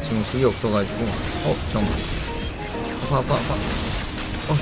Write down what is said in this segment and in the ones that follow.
지금 그게 없어가지고. 어 잠깐만. 아파 아파 아파 어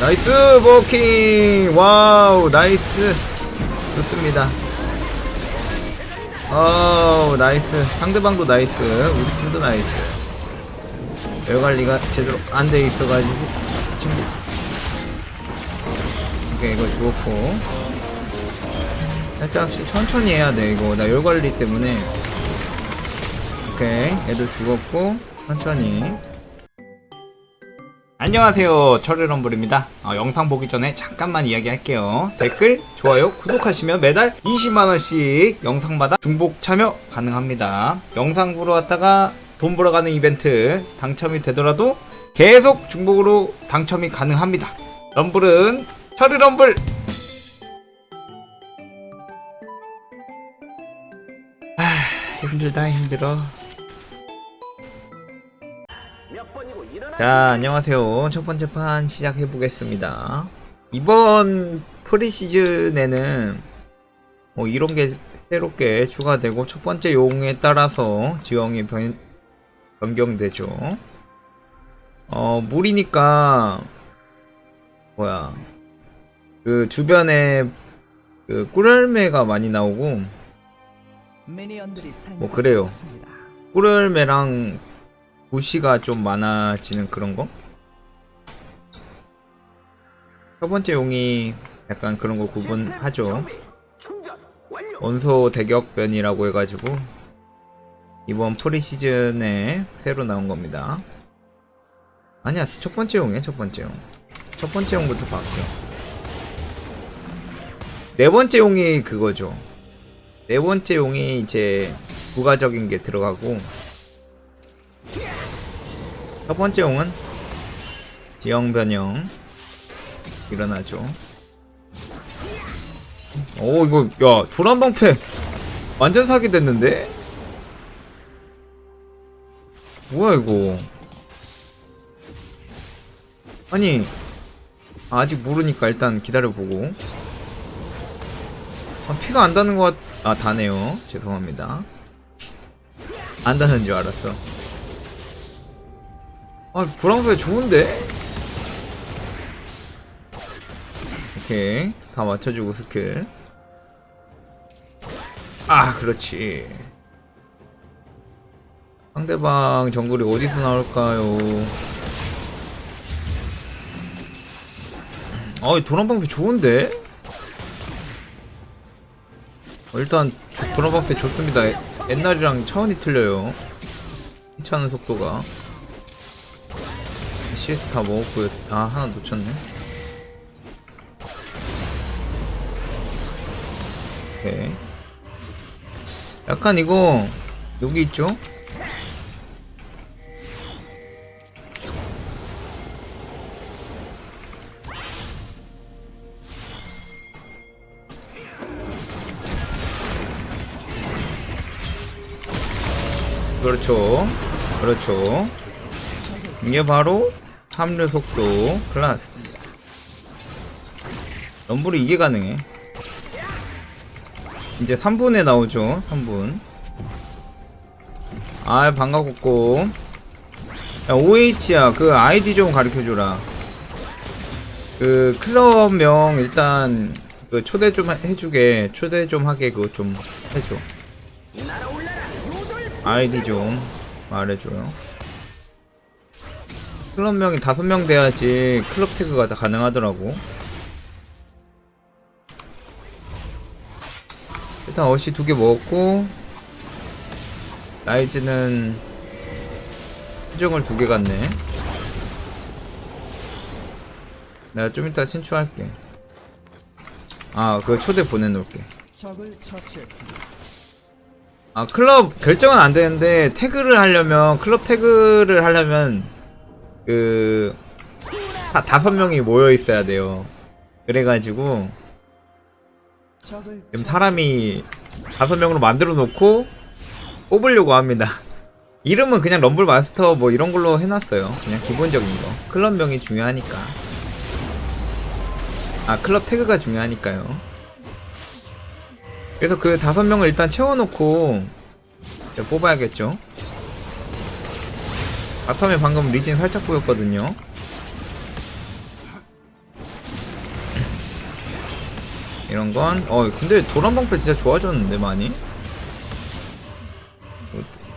나이스 버킹! 와우 나이스. 좋습니다. 어우 나이스. 상대방도 나이스. 우리 팀도 나이스. 열 관리가 제대로 안 돼 있어가지고 친구. 오케이 이거 죽었고 살짝씩 천천히 해야 돼 이거. 나 열 관리 때문에 오케이 얘도 죽었고 천천히. 안녕하세요. 철의럼블입니다. 어, 영상 보기 전에 잠깐만 이야기할게요. 댓글 좋아요 구독하시면 매달 20만원씩 영상마다 중복 참여 가능합니다. 영상 보러 왔다가 돈 벌어가는 이벤트 당첨이 되더라도 계속 중복으로 당첨이 가능합니다. 럼블은 철의럼블! 아 힘들다 힘들어 자, 안녕하세요. 첫 번째 판 시작해 보겠습니다. 이번 프리시즌에는 뭐 이런 게 새롭게 추가되고 첫 번째 용에 따라서 지형이 변, 변경되죠. 어, 물이니까 뭐야 그 주변에 그 꿀열매가 많이 나오고 뭐 그래요. 꿀열매랑 부시가 좀 많아지는 그런 거? 첫 번째 용이 약간 그런 거 구분하죠. 원소 대격변이라고 해가지고 이번 프리시즌에 새로 나온 겁니다. 아니야, 첫 번째 용이야, 첫 번째 용. 첫 번째 용부터 바뀌어. 네 번째 용이 그거죠. 네 번째 용이 이제 부가적인 게 들어가고 첫 번째 용은 지형 변형 일어나죠. 오 이거 야 도란방패 완전 사기 됐는데? 뭐야 이거? 아니 아직 모르니까 일단 기다려보고 아, 피가 안 다는 것 같... 아 다네요 죄송합니다 안 다는 줄 알았어 아, 보랑새 좋은데? 오케이. 다 맞춰주고 스킬. 아, 그렇지. 상대방 정글이 어디서 나올까요? 아, 이 도란방패 좋은데? 어, 일단, 도란방패 좋습니다. 옛날이랑 차원이 틀려요. 피차는 속도가. CS 다 먹었고요. 아 하나 놓쳤네. 오케이. 약간 이거 여기 있죠? 그렇죠. 그렇죠. 이게 바로 합류 속도. 클라스. 럼블이 이게 가능해. 이제 3분에 나오죠 3분. 아 반갑고. 야 OH야. 그 아이디 좀 가르쳐줘라. 그 클럽명 일단 그 초대 좀 해주게. 초대 좀 하게 그거 좀 해줘. 아이디 좀 말해줘요 클럽 명이 다섯 명 돼야지 클럽 태그가 다 가능하더라고. 일단 어시 두 개 먹었고 라이즈는 수정을 두 개 갔네. 내가 좀 이따 신추할게. 아, 그 초대 보내놓을게. 아, 클럽 결정은 안 되는데 태그를 하려면 클럽 태그를 하려면 그 다, 다섯 명이 모여 있어야 돼요. 그래가지고 지금 사람이 다섯 명으로 만들어 놓고 뽑으려고 합니다. 이름은 그냥 럼블 마스터 뭐 이런 걸로 해놨어요. 그냥 기본적인 거. 클럽명이 중요하니까. 아 클럽 태그가 중요하니까요. 그래서 그 다섯 명을 일단 채워놓고 뽑아야겠죠. 바텀에 방금 리신 살짝 보였거든요. 이런 건, 어, 근데 도란방패 진짜 좋아졌는데, 많이?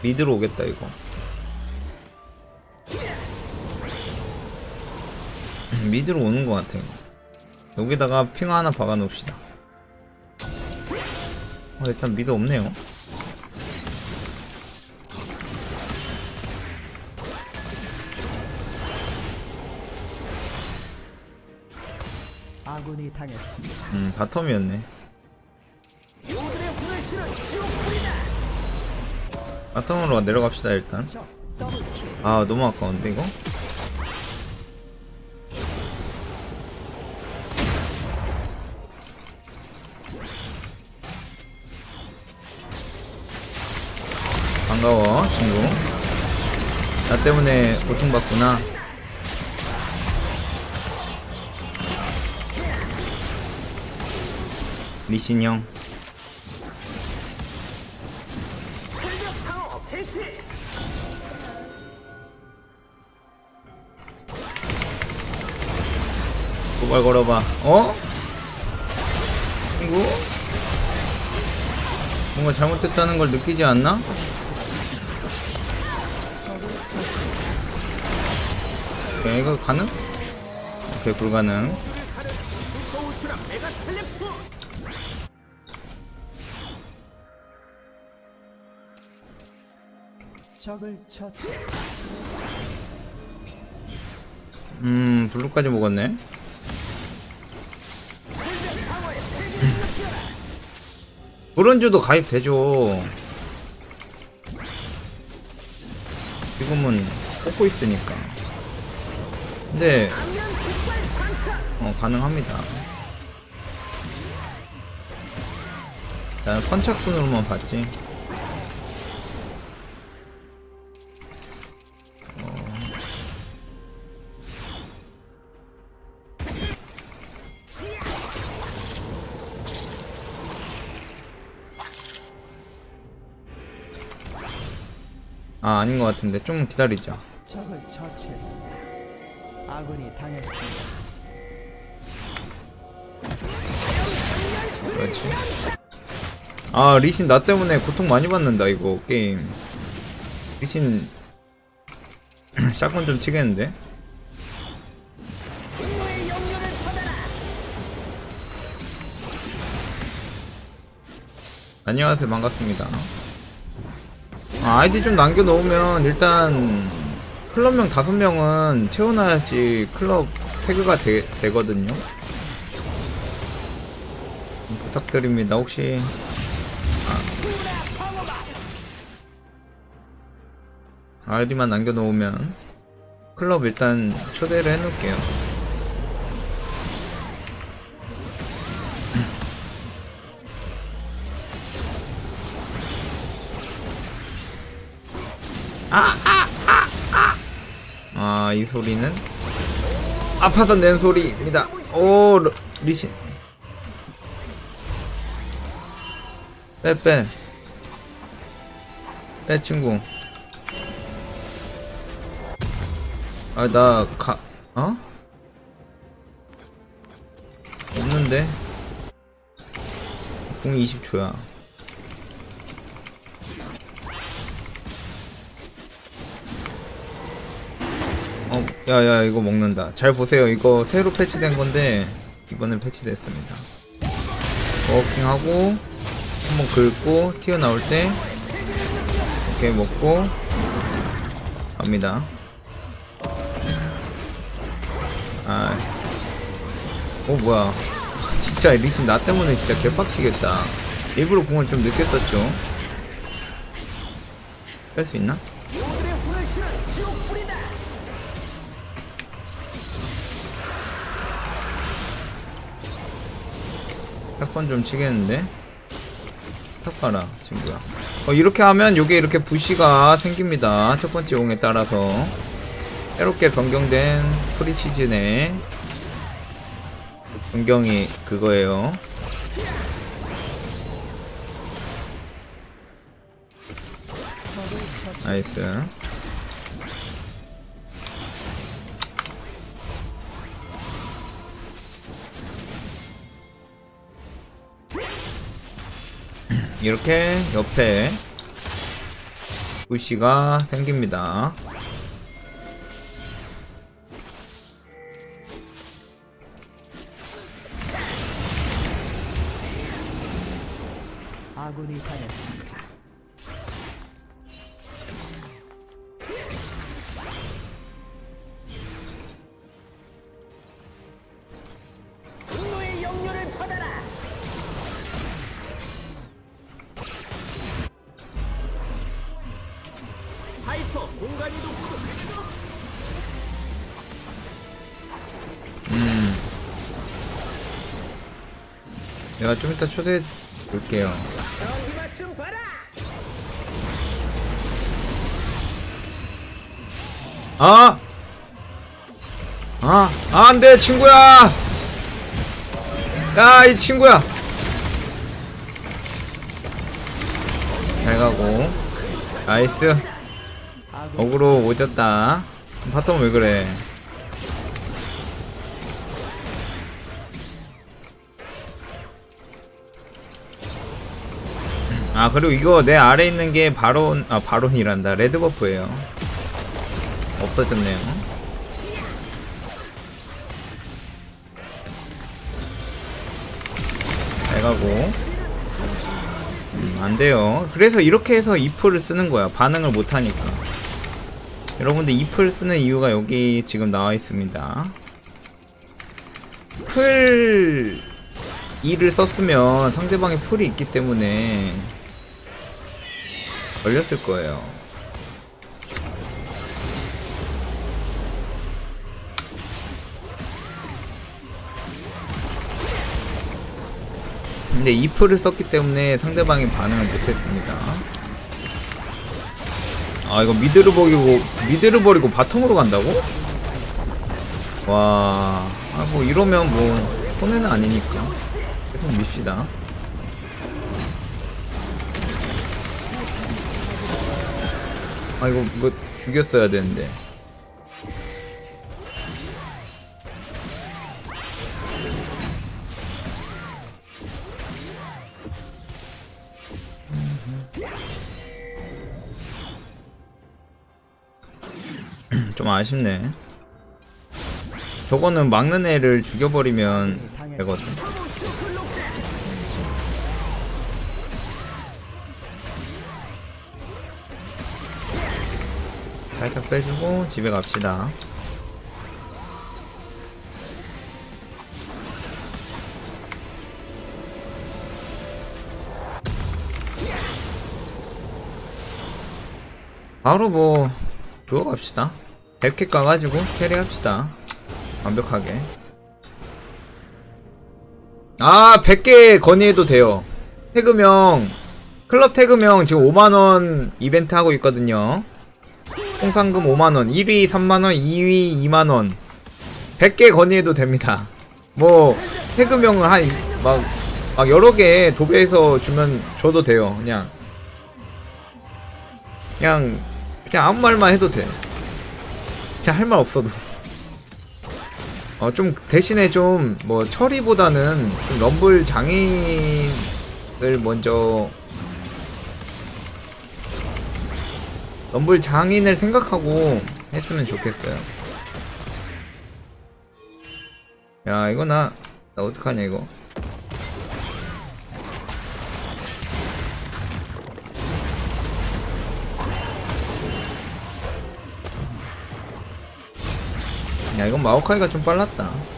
미드로 오겠다, 이거. 미드로 오는 것 같아. 여기다가 핑 하나 박아 놓읍시다. 어, 일단 미드 없네요. 아군이 당했습니다. 음, 바텀이었네. 바텀으로 내려갑시다, 일단. 적 더블 킬. 아, 너무 아까운데, 이거? 반가워, 친구. 나 때문에 고통받구나. 리신 형. 도발 걸어봐. 어? 친구? 뭔가 잘못됐다는 걸 느끼지 않나? 오케이, 이거 가능? 오케이, 불가능. 적을 처치했습니다. 음, 블루까지 먹었네. 브론즈도 가입되죠. 지금은 뽑고 있으니까. 근데, 어, 가능합니다. 나는 선착순으로만 봤지. 아, 아닌 것 같은데. 좀 기다리자. 적을 처치했습니다. 아군이 당했습니다. 그렇지. 아, 리신 나 때문에 고통 많이 받는다, 이거, 게임. 리신, 샷건 좀 치겠는데? 안녕하세요, 반갑습니다. 아, 아이디 좀 남겨놓으면, 일단, 클럽명 다섯 명은 채워놔야지 클럽 태그가 되, 되거든요. 부탁드립니다. 혹시 아, 아이디만 남겨놓으면 클럽 일단 초대를 해놓을게요. 소리는 아파서 낸 소리입니다. 오, 러- 리신. 빼, 빼. 빼, 친구. 아, 나, 가, 어? 없는데? 공이 20초야. 어, 야, 야, 이거 먹는다. 잘 보세요. 이거 새로 패치된 건데, 이번엔 패치됐습니다. 워킹하고, 한번 긁고, 튀어나올 때, 이렇게 먹고, 갑니다. 아, 어, 뭐야. 진짜 리신 나 때문에 진짜 개빡치겠다. 일부러 공을 좀 늦게 썼죠. 뺄 수 있나? 샷건 좀 치겠는데? 탁 봐라, 친구야. 어, 이렇게 하면 요게 이렇게 부시가 생깁니다. 첫 번째 용에 따라서. 새롭게 변경된 프리시즌의 변경이 그거예요. 나이스. 이렇게 옆에 부시가 생깁니다. 아군이 당했습니다. 내가 좀 이따 초대해 볼게요. 아! 아, 아, 안 돼, 친구야! 야, 이 친구야! 잘 가고. 나이스. 어그로 오졌다. 바텀 왜 그래? 아 그리고 이거 내 아래 있는 게 바론 아 바론이란다 레드 버프예요. 없어졌네요. 잘 가고. 음, 안 돼요. 그래서 이렇게 해서 if를 쓰는 거야. 반응을 못 하니까. 여러분들 if를 쓰는 이유가 여기 지금 나와 있습니다. 풀 2를 썼으면 상대방의 풀이 있기 때문에 걸렸을 거예요. 근데 if를 썼기 때문에 상대방이 반응을 못했습니다. 아 이거 미드를 버리고 미드를 버리고 바텀으로 간다고? 와, 아 뭐 이러면 뭐 손해는 아니니까 계속 밉시다. 아 이거 이거 죽였어야 되는데. 좀 아쉽네. 저거는 막는 애를 죽여버리면 되거든. 살짝 빼주고 집에 갑시다. 바로 뭐 그거 갑시다. 100개 까가지고 캐리합시다. 완벽하게. 아, 100개 건의해도 돼요. 태그명, 클럽 태그명 지금 5만원 이벤트 하고 있거든요. 통상금 5만원, 1위 3만원, 2위 2만원. 100개 건의해도 됩니다. 뭐, 태그명을 한, 막, 막 여러 개 도배해서 주면 줘도 돼요. 그냥. 그냥, 그냥 아무 말만 해도 돼. 그냥 할 말 없어도. 어, 좀, 대신에 좀, 뭐, 처리보다는, 좀 럼블 장인을 먼저, 럼블 장인을 생각하고 했으면 좋겠어요. 야, 이거 나, 나 어떡하냐, 이거. 야, 이건 마오카이가 좀 빨랐다.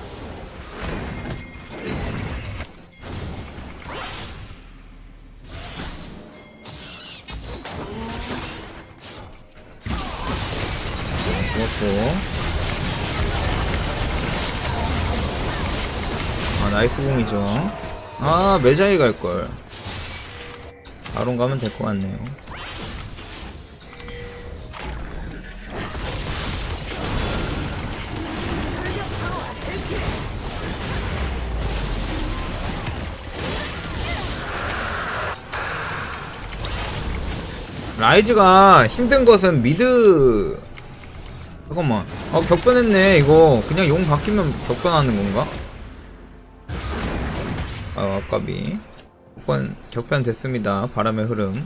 나이스 공이죠. 아, 메자이 갈걸. 바론 가면 될 것 같네요. 라이즈가 힘든 것은 미드 잠깐만 어 격변했네 이거 그냥 용 바뀌면 격변하는 건가? 아 아까비 격변 격변 됐습니다. 바람의 흐름.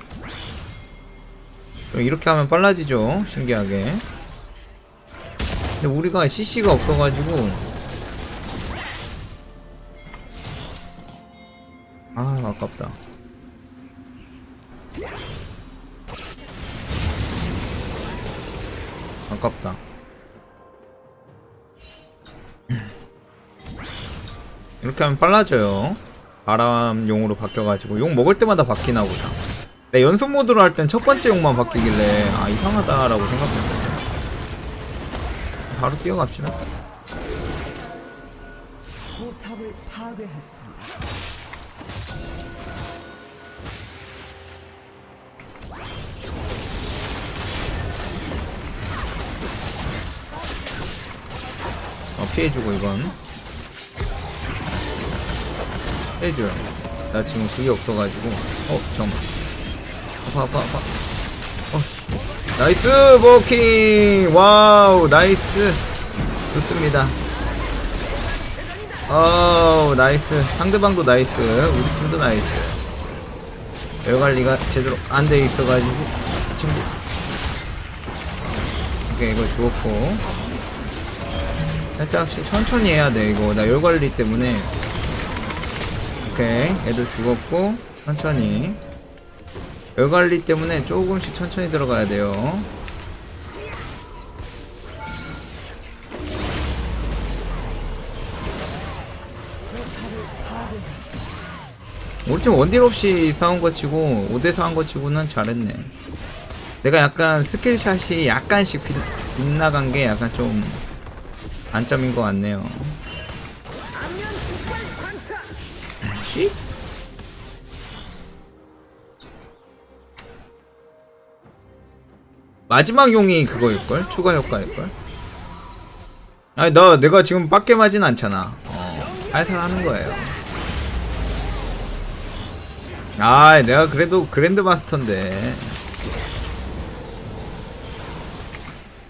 이렇게 하면 빨라지죠. 신기하게. 근데 우리가 CC가 없어가지고 아 아깝다. 아깝다. 이렇게 하면 빨라져요. 바람용으로 바뀌어가지고 용 먹을 때마다 바뀌나 보다. 내 연속 모드로 할 땐 첫 번째 용만 바뀌길래 아 이상하다라고 생각했는데 바로 뛰어갑시다. 포탑을 파괴했습니다. 어, 피해주고 이건 피 해줘요. 나 지금 그게 없어가지고. 어 잠깐만. 아파 아파 아파 어 씨. 나이스 버킹! 와우 나이스. 좋습니다. 어우 나이스. 상대방도 나이스. 우리 팀도 나이스. 열관리가 제대로 안 돼 있어가지고 친구. 오케이 이거 죽었고. 살짝씩 천천히 해야 돼 이거. 나 열관리 때문에 오케이 애도 죽었고 천천히. 열관리 때문에 조금씩 천천히 들어가야 돼요. 우리 팀 원딜 없이 싸운 거 치고 5대4 한거 치고는 잘했네. 내가 약간 스킬샷이 약간씩 빗, 빗나간 게 약간 좀 단점인 것 같네요 씨? 마지막 용이 그거일걸? 추가 효과일걸? 아니 너 내가 지금 빡게 맞진 않잖아 어 살살 하는 거예요 아 내가 그래도 그랜드 마스터인데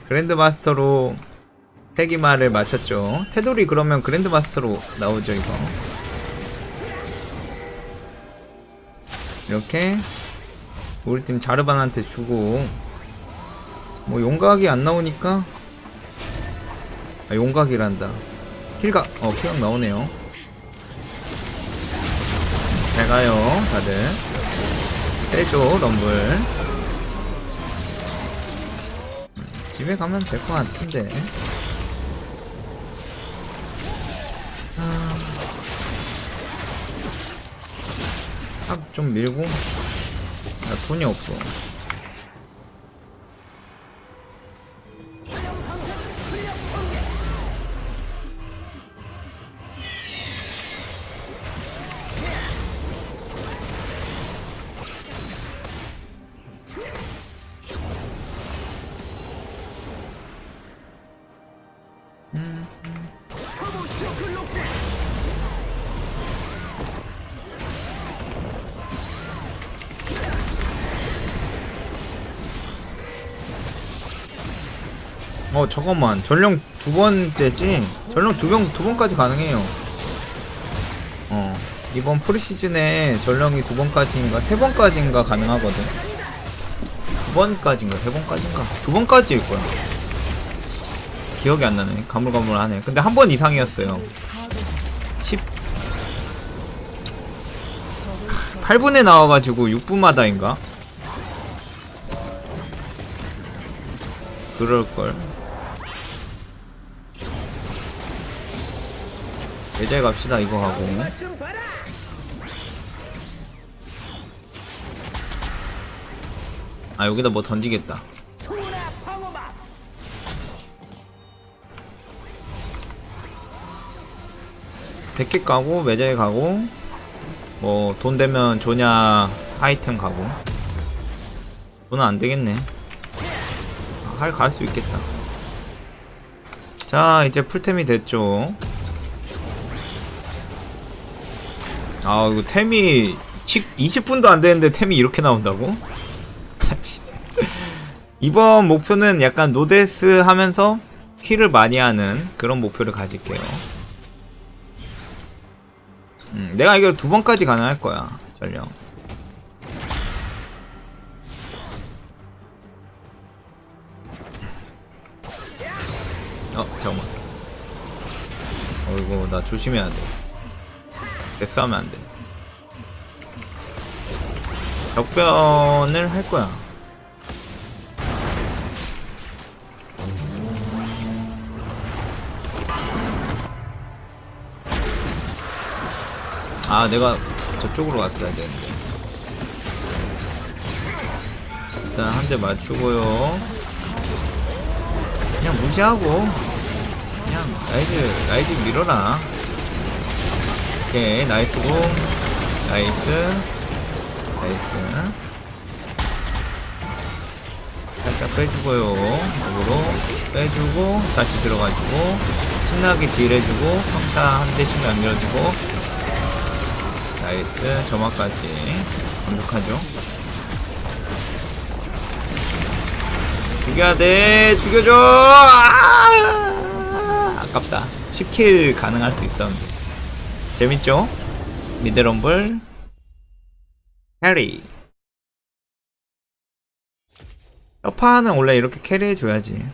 그랜드 마스터로 세기말을 맞췄죠 테돌이 그러면 그랜드 마스터로 나오죠 이거 이렇게 우리 팀 자르반한테 주고. 뭐 용각이 안 나오니까. 아 용각이란다. 킬각 어 킬각 나오네요. 잘 가요 다들. 빼줘 럼블. 음, 집에 가면 될 것 같은데 좀 밀고. 나 돈이 없어 어 잠깐만 전령 두 번째지? 전령 두 번 두 번까지 가능해요. 어 이번 프리시즌에 전령이 두 번까지인가 세 번까지인가 가능하거든. 두 번까지인가 세 번까지인가 두 번까지일 거야. 기억이 안 나네. 가물가물하네. 근데 한 번 이상이었어요. 10 8분에 나와가지고 6분마다인가? 그럴걸. 예제 갑시다, 이거 하고. 아, 여기다 뭐 던지겠다. 데킥 가고, 매제 가고, 뭐, 돈 되면 조냐 아이템 가고. 돈은 안 되겠네. 아, 할갈 수 있겠다. 자, 이제 풀템이 됐죠. 아, 이거 템이 20분도 안 되는데 템이 이렇게 나온다고? 이번 목표는 약간 노데스 하면서 킬을 많이 하는 그런 목표를 가질게요. 음, 내가 이거 두 번까지 가능할 거야. 전령 어 잠깐만 어이구 나 조심해야 돼 데스하면 안 돼 격변을 할 거야. 아 내가 저쪽으로 갔어야 되는데. 일단 한 대 맞추고요. 그냥 무시하고. 그냥 라이즈 라이즈 밀어라. 오케이 나이스고 나이스 나이스. 살짝 빼주고요. 역으로 빼주고 다시 들어가지고 신나게 딜 해주고 평타 한 대씩 남겨주고. 나이스. 점화까지. 완벽하죠? 죽여야 돼. 죽여줘! 아! 아깝다. 10킬 가능할 수 있었는데. 재밌죠? 미드럼블 캐리. 여파는 원래 이렇게 캐리해줘야지